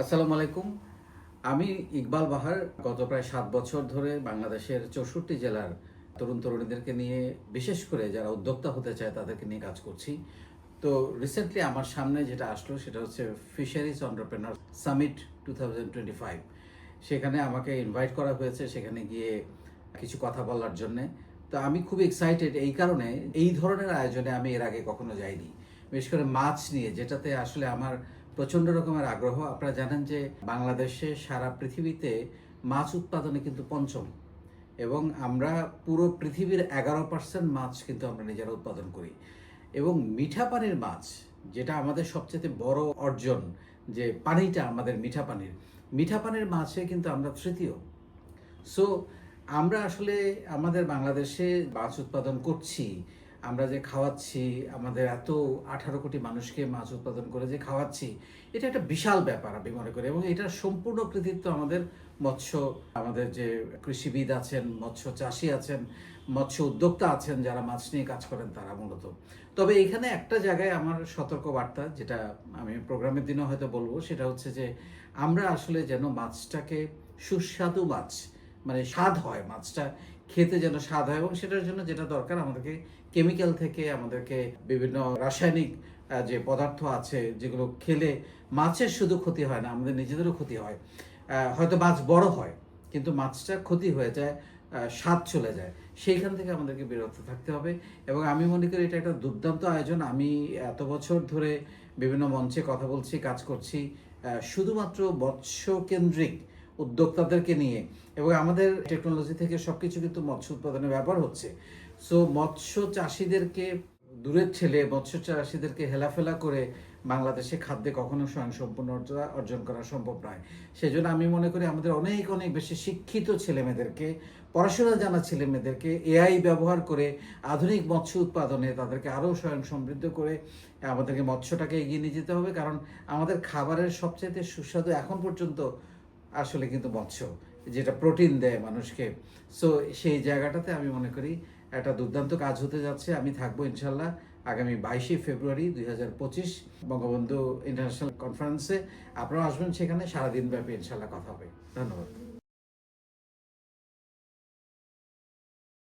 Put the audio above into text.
আসসালামু আলাইকুম। আমি ইকবাল বাহার। গত প্রায় সাত বছর ধরে বাংলাদেশের চৌষট্টি জেলার তরুণ তরুণীদেরকে নিয়ে, বিশেষ করে যারা উদ্যোক্তা হতে চায় তাদেরকে নিয়ে কাজ করছি। তো রিসেন্টলি আমার সামনে যেটা আসলো সেটা হচ্ছে ফিশারিজ অন্টারপ্রেনার সামিট টু সেখানে আমাকে ইনভাইট করা হয়েছে, সেখানে গিয়ে কিছু কথা বলার জন্যে। তো আমি খুব এক্সাইটেড এই কারণে, এই ধরনের আয়োজনে আমি এর আগে কখনো যাইনি। বিশেষ করে মাছ নিয়ে, যেটাতে আসলে আমার প্রচণ্ড রকমের আগ্রহ। আপনারা জানেন যে বাংলাদেশে সারা পৃথিবীতে মাছ উৎপাদনে কিন্তু পঞ্চম এবং আমরা পুরো পৃথিবীর এগারো পার্সেন্ট মাছ কিন্তু আমরা নিজেরা উৎপাদন করি। এবং মিঠা পানির মাছ, যেটা আমাদের সবচেয়ে বড় অর্জন, যে পানিটা আমাদের মিঠা পানির মিঠা পানির মাছে কিন্তু আমরা তৃতীয়। সো আমরা আসলে আমাদের বাংলাদেশে মাছ উৎপাদন করছি আমরা যে খাওয়াচ্ছি, আমাদের এত আঠারো কোটি মানুষকে মাছ উৎপাদন করে যে খাওয়াচ্ছি, এটা একটা বিশাল ব্যাপার আমি মনে করি এবং এটার সম্পূর্ণ কৃতিত্ব আমাদের মৎস্য, আমাদের যে কৃষিবিদ আছেন, মৎস্য চাষি আছেন, মৎস্য উদ্যোক্তা আছেন, যারা মাছ নিয়ে কাজ করেন তারা মূলত। তবে এখানে একটা জায়গায় আমার সতর্ক বার্তা যেটা আমি প্রোগ্রামের দিনও হয়তো বলব, সেটা হচ্ছে যে আমরা আসলে যেন মাছটাকে সুস্বাদু মাছ মানে স্বাদ হয়, মাছটা খেতে যেন স্বাদ হয় এবং সেটার জন্য যেটা দরকার আমাদেরকে কেমিক্যাল থেকে আমাদেরকে বিভিন্ন রাসায়নিক যে পদার্থ আছে যেগুলো খেলে মাছের শুধু ক্ষতি হয় না, আমাদের নিজেদেরও ক্ষতি হয়। হয়তো মাছ বড় হয়, কিন্তু মাছটা ক্ষতি হয়ে যায় স্বাদ চলে যায়। সেইখান থেকে আমাদেরকে বিরত থাকতে হবে এবং আমি মনে করি এটা একটা দুর্দান্ত আয়োজন। আমি এত বছর ধরে বিভিন্ন মঞ্চে কথা বলছি, কাজ করছি শুধুমাত্র মৎস্য কেন্দ্রিক উদ্যোক্তাদেরকে নিয়ে এবং আমাদের টেকনোলজি থেকে সবকিছু কিন্তু মৎস্য উৎপাদনে ব্যবহার হচ্ছে। সো মৎস্য চাষিদেরকে, দূরের ছেলে মৎস্য চাষিদেরকে হেলাফেলা করে বাংলাদেশে খাদ্যে কখনো স্বয়ংসম্পূর্ণতা অর্জন করা সম্ভব নয়। সেজন্য আমি মনে করি আমাদের অনেক অনেক বেশি শিক্ষিত ছেলেমেয়েদেরকে, পড়াশোনা জানা ছেলেমেয়েদেরকে এআই ব্যবহার করে আধুনিক মৎস্য উৎপাদনে তাদেরকে আরও স্বয়ং সমৃদ্ধ করে আমাদেরকে মৎস্যটাকে এগিয়ে নিয়ে যেতে হবে। কারণ আমাদের খাবারের সবচেয়ে সুস্বাদু এখন পর্যন্ত আসলে কিন্তু মৎস্য, যেটা প্রোটিন দেয় মানুষকে। সো সেই জায়গাটাতে আমি মনে করি একটা দুর্দান্ত কাজ হতে যাচ্ছে। আমি থাকব ইনশাল্লাহ আগামী বাইশে ফেব্রুয়ারি দুই হাজার পঁচিশ বঙ্গবন্ধু ইন্টারন্যাশনাল কনফারেন্সে। আপনারা আসবেন সেখানে সারাদিন ব্যাপী ইনশাল্লাহ কথা হবে। ধন্যবাদ।